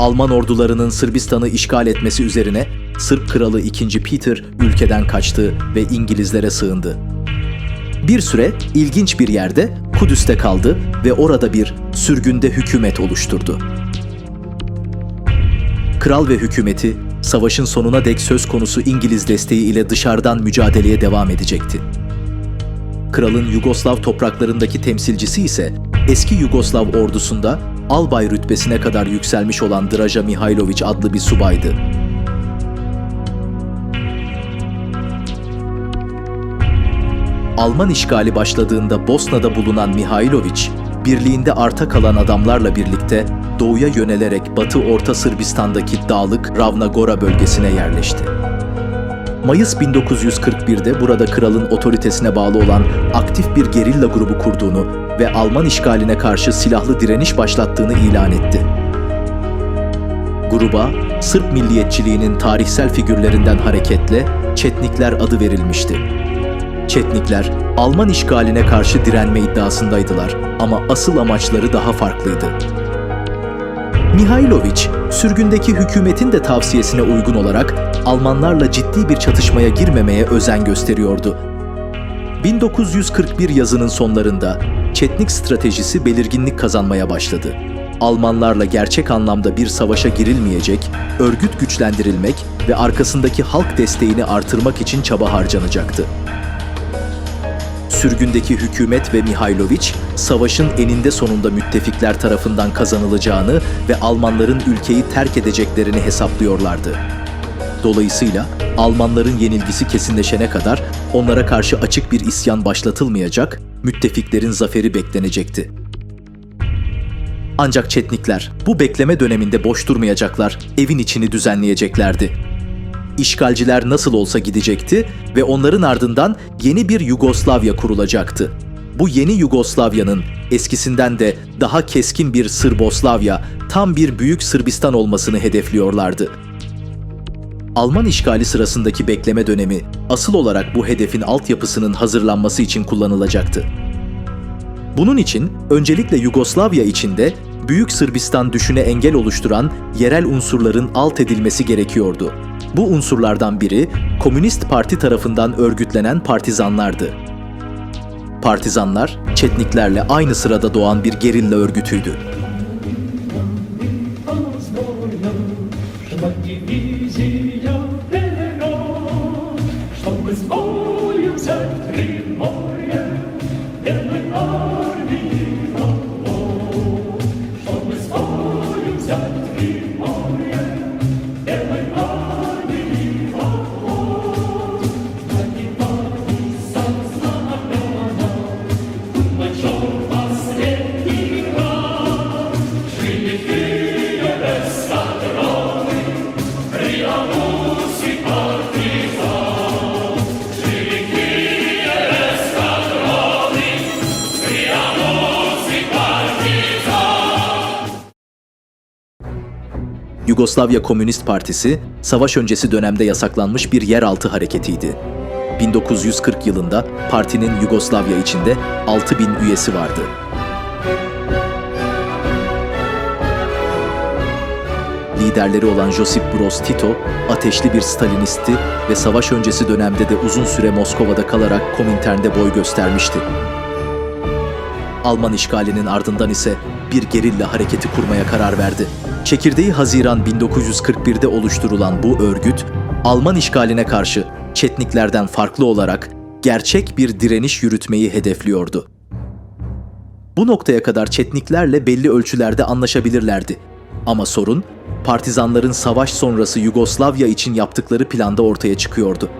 Alman ordularının Sırbistan'ı işgal etmesi üzerine Sırp kralı 2. Peter ülkeden kaçtı ve İngilizlere sığındı. Bir süre ilginç bir yerde Kudüs'te kaldı ve orada bir sürgünde hükümet oluşturdu. Kral ve hükümeti savaşın sonuna dek söz konusu İngiliz desteği ile dışarıdan mücadeleye devam edecekti. Kralın Yugoslav topraklarındaki temsilcisi ise eski Yugoslav ordusunda albay rütbesine kadar yükselmiş olan Draja Mihailović adlı bir subaydı. Alman işgali başladığında Bosna'da bulunan Mihailović, birliğinde arta kalan adamlarla birlikte doğuya yönelerek Batı Orta Sırbistan'daki dağlık Ravnagora bölgesine yerleşti. Mayıs 1941'de burada kralın otoritesine bağlı olan aktif bir gerilla grubu kurduğunu ve Alman işgaline karşı silahlı direniş başlattığını ilan etti. Gruba Sırp milliyetçiliğinin tarihsel figürlerinden hareketle Çetnikler adı verilmişti. Çetnikler Alman işgaline karşı direnme iddiasındaydılar ama asıl amaçları daha farklıydı. Mihailović, sürgündeki hükümetin de tavsiyesine uygun olarak Almanlarla ciddi bir çatışmaya girmemeye özen gösteriyordu. 1941 yazının sonlarında Çetnik stratejisi belirginlik kazanmaya başladı. Almanlarla gerçek anlamda bir savaşa girilmeyecek, örgüt güçlendirilmek ve arkasındaki halk desteğini artırmak için çaba harcanacaktı. Sürgündeki hükümet ve Mihailović, savaşın eninde sonunda müttefikler tarafından kazanılacağını ve Almanların ülkeyi terk edeceklerini hesaplıyorlardı. Dolayısıyla Almanların yenilgisi kesinleşene kadar onlara karşı açık bir isyan başlatılmayacak, müttefiklerin zaferi beklenecekti. Ancak Çetnikler bu bekleme döneminde boş durmayacaklar, evin içini düzenleyeceklerdi. İşgalciler nasıl olsa gidecekti ve onların ardından yeni bir Yugoslavya kurulacaktı. Bu yeni Yugoslavya'nın eskisinden de daha keskin bir Sırboslavya, tam bir büyük Sırbistan olmasını hedefliyorlardı. Alman işgali sırasındaki bekleme dönemi asıl olarak bu hedefin altyapısının hazırlanması için kullanılacaktı. Bunun için öncelikle Yugoslavya içinde Büyük Sırbistan düşüne engel oluşturan yerel unsurların alt edilmesi gerekiyordu. Bu unsurlardan biri Komünist Parti tarafından örgütlenen partizanlardı. Partizanlar, Çetniklerle aynı sırada doğan bir gerilla örgütüydü. Yugoslavya Komünist Partisi, savaş öncesi dönemde yasaklanmış bir yeraltı hareketiydi. 1940 yılında partinin Yugoslavya içinde 6000 üyesi vardı. Liderleri olan Josip Broz Tito, ateşli bir Stalinistti ve savaş öncesi dönemde de uzun süre Moskova'da kalarak Komintern'de boy göstermişti. Alman işgalinin ardından ise bir gerilla hareketi kurmaya karar verdi. Çekirdeği Haziran 1941'de oluşturulan bu örgüt, Alman işgaline karşı Çetniklerden farklı olarak gerçek bir direniş yürütmeyi hedefliyordu. Bu noktaya kadar Çetniklerle belli ölçülerde anlaşabilirlerdi. Ama sorun, partizanların savaş sonrası Yugoslavya için yaptıkları planda ortaya çıkıyordu.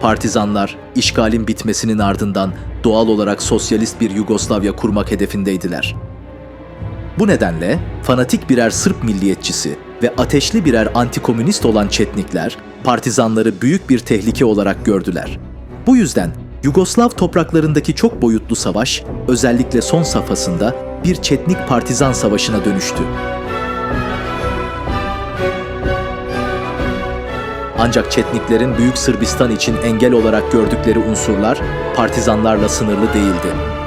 Partizanlar işgalin bitmesinin ardından doğal olarak sosyalist bir Yugoslavya kurmak hedefindeydiler. Bu nedenle fanatik birer Sırp milliyetçisi ve ateşli birer antikomünist olan Çetnikler, partizanları büyük bir tehlike olarak gördüler. Bu yüzden Yugoslav topraklarındaki çok boyutlu savaş, özellikle son safhasında bir Çetnik partizan savaşına dönüştü. Ancak Çetniklerin Büyük Sırbistan için engel olarak gördükleri unsurlar partizanlarla sınırlı değildi.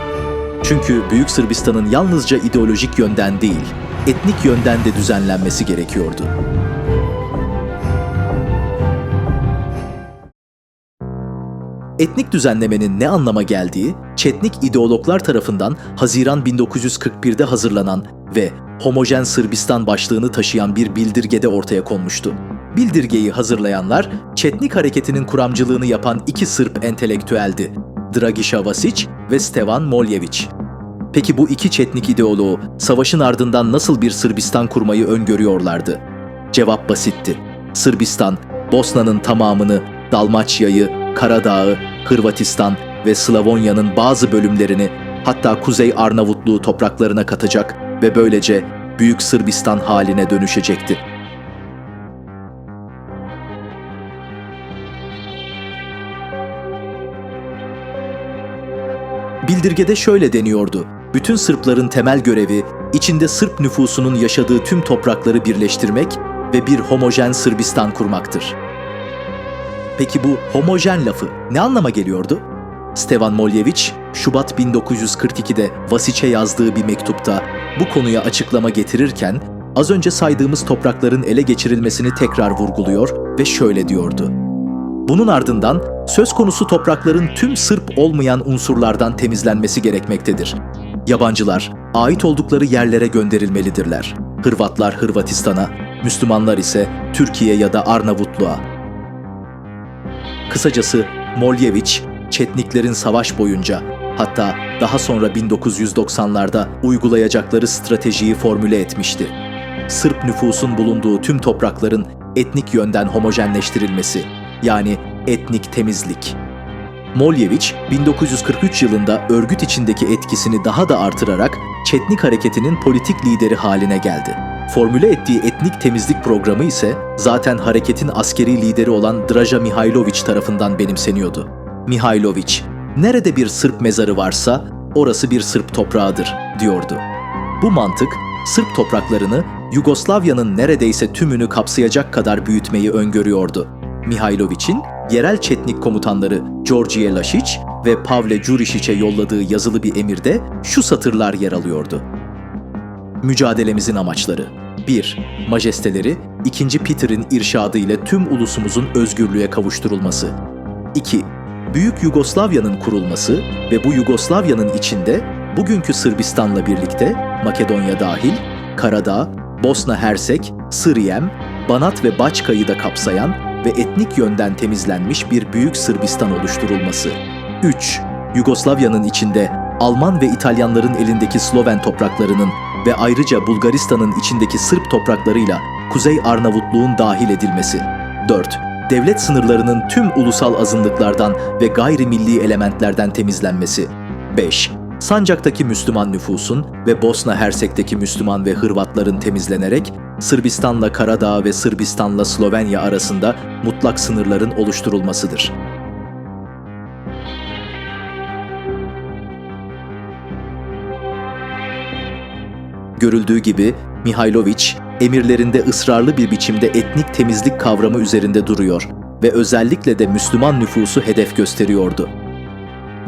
Çünkü Büyük Sırbistan'ın yalnızca ideolojik yönden değil, etnik yönden de düzenlenmesi gerekiyordu. Etnik düzenlemenin ne anlama geldiği, Çetnik ideologlar tarafından Haziran 1941'de hazırlanan ve Homojen Sırbistan başlığını taşıyan bir bildirgede ortaya konmuştu. Bildirgeyi hazırlayanlar, Çetnik hareketinin kuramcılığını yapan iki Sırp entelektüeldi. Dragiša Vasić ve Stevan Moljević. Peki bu iki Çetnik ideoloğu savaşın ardından nasıl bir Sırbistan kurmayı öngörüyorlardı? Cevap basitti. Sırbistan, Bosna'nın tamamını, Dalmaçya'yı, Karadağ'ı, Hırvatistan ve Slavonya'nın bazı bölümlerini hatta Kuzey Arnavutluğu topraklarına katacak ve böylece Büyük Sırbistan haline dönüşecekti. Bildirgede şöyle deniyordu. Bütün Sırpların temel görevi, içinde Sırp nüfusunun yaşadığı tüm toprakları birleştirmek ve bir homojen Sırbistan kurmaktır. Peki bu homojen lafı ne anlama geliyordu? Stevan Moljević, Şubat 1942'de Vasić'e yazdığı bir mektupta bu konuya açıklama getirirken az önce saydığımız toprakların ele geçirilmesini tekrar vurguluyor ve şöyle diyordu. Bunun ardından söz konusu toprakların tüm Sırp olmayan unsurlardan temizlenmesi gerekmektedir. Yabancılar ait oldukları yerlere gönderilmelidirler. Hırvatlar Hırvatistan'a, Müslümanlar ise Türkiye ya da Arnavutluğa. Kısacası Moljević, Çetniklerin savaş boyunca hatta daha sonra 1990'larda uygulayacakları stratejiyi formüle etmişti. Sırp nüfusun bulunduğu tüm toprakların etnik yönden homojenleştirilmesi, yani etnik temizlik. Moljević, 1943 yılında örgüt içindeki etkisini daha da artırarak Çetnik hareketinin politik lideri haline geldi. Formüle ettiği etnik temizlik programı ise zaten hareketin askeri lideri olan Draža Mihailović tarafından benimseniyordu. Mihailović, nerede bir Sırp mezarı varsa orası bir Sırp toprağıdır diyordu. Bu mantık Sırp topraklarını Yugoslavya'nın neredeyse tümünü kapsayacak kadar büyütmeyi öngörüyordu. Mihailović'in yerel Çetnik komutanları Georgije Lasić ve Pavle Đurišić'e yolladığı yazılı bir emirde şu satırlar yer alıyordu. Mücadelemizin amaçları 1. Majesteleri 2. Peter'in irşadı ile tüm ulusumuzun özgürlüğe kavuşturulması. 2. Büyük Yugoslavya'nın kurulması ve bu Yugoslavya'nın içinde bugünkü Sırbistan'la birlikte Makedonya dahil Karadağ, Bosna Hersek, Sıriyem, Banat ve Baçka'yı da kapsayan ve etnik yönden temizlenmiş bir büyük Sırbistan oluşturulması. 3. Yugoslavya'nın içinde Alman ve İtalyanların elindeki Sloven topraklarının ve ayrıca Bulgaristan'ın içindeki Sırp topraklarıyla Kuzey Arnavutluğun dahil edilmesi. 4. Devlet sınırlarının tüm ulusal azınlıklardan ve gayrimilli elementlerden temizlenmesi. 5. Sancak'taki Müslüman nüfusun ve Bosna Hersek'teki Müslüman ve Hırvatların temizlenerek Sırbistan'la Karadağ ve Sırbistan'la Slovenya arasında mutlak sınırların oluşturulmasıdır. Görüldüğü gibi Mihailović emirlerinde ısrarlı bir biçimde etnik temizlik kavramı üzerinde duruyor ve özellikle de Müslüman nüfusu hedef gösteriyordu.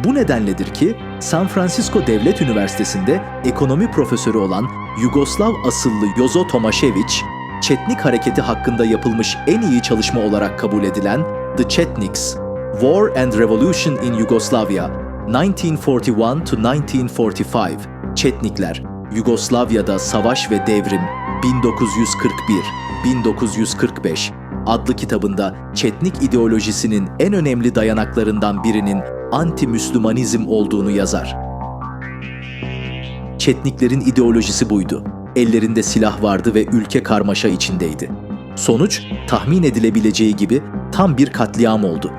Bu nedenledir ki San Francisco Devlet Üniversitesi'nde ekonomi profesörü olan Yugoslav asıllı Jozo Tomašević, Çetnik hareketi hakkında yapılmış en iyi çalışma olarak kabul edilen The Chetniks, War and Revolution in Yugoslavia, 1941 to 1945, Çetnikler, Yugoslavya'da Savaş ve Devrim, 1941-1945 adlı kitabında Çetnik ideolojisinin en önemli dayanaklarından birinin anti-Müslümanizm olduğunu yazar. Çetniklerin ideolojisi buydu. Ellerinde silah vardı ve ülke karmaşa içindeydi. Sonuç tahmin edilebileceği gibi tam bir katliam oldu.